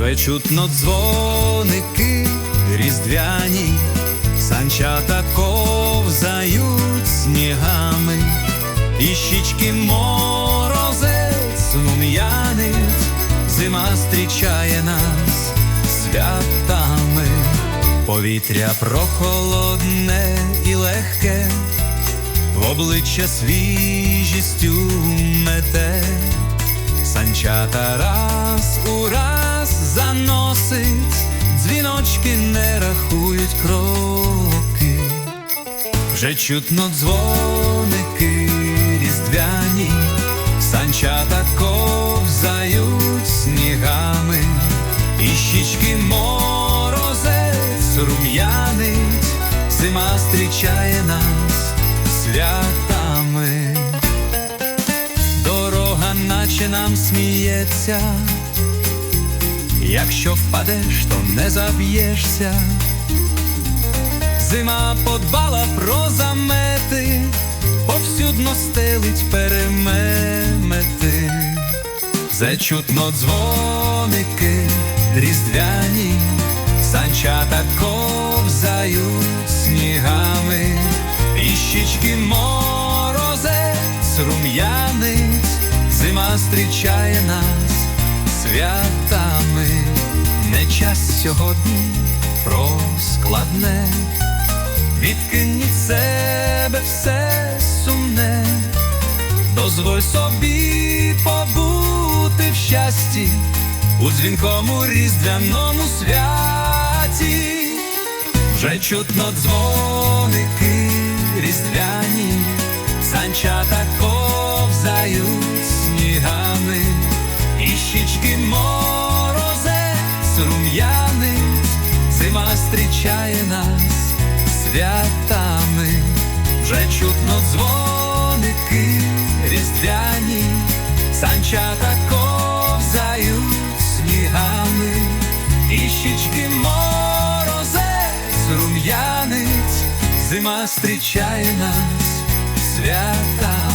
Вже чутно дзвоники різдвяні, санчата ковзають снігами, і щічки морозець мум'янець, зима зустрічає нас святами, повітря прохолодне і легке, в обличчя свіжістю мете. Санчата заносить, дзвіночки не рахують кроки, вже чутно дзвоники різдвяні, санчата ковзають снігами, і щічки морозець рум'янить, зима зустрічає нас святами. Дорога, наче нам сміється, якщо впадеш, то не заб'єшся. Зима подбала про замети, повсюдно стелить перемети. Вже чутно дзвоники різдвяні, санчата ковзають снігами, і щічки морозець рум'янець, зима зустрічає нас час сьогодні розкладне, відкинь себе все сумне. Дозволь собі побути в щасті у дзвінкому різдвяному святі, вже чутно дзвоники зима зустрічає нас святами, вже чутно дзвоники різдвяні, санчата ковзають снігами, і щічки морозець рум'янець, зима зустрічає нас свята.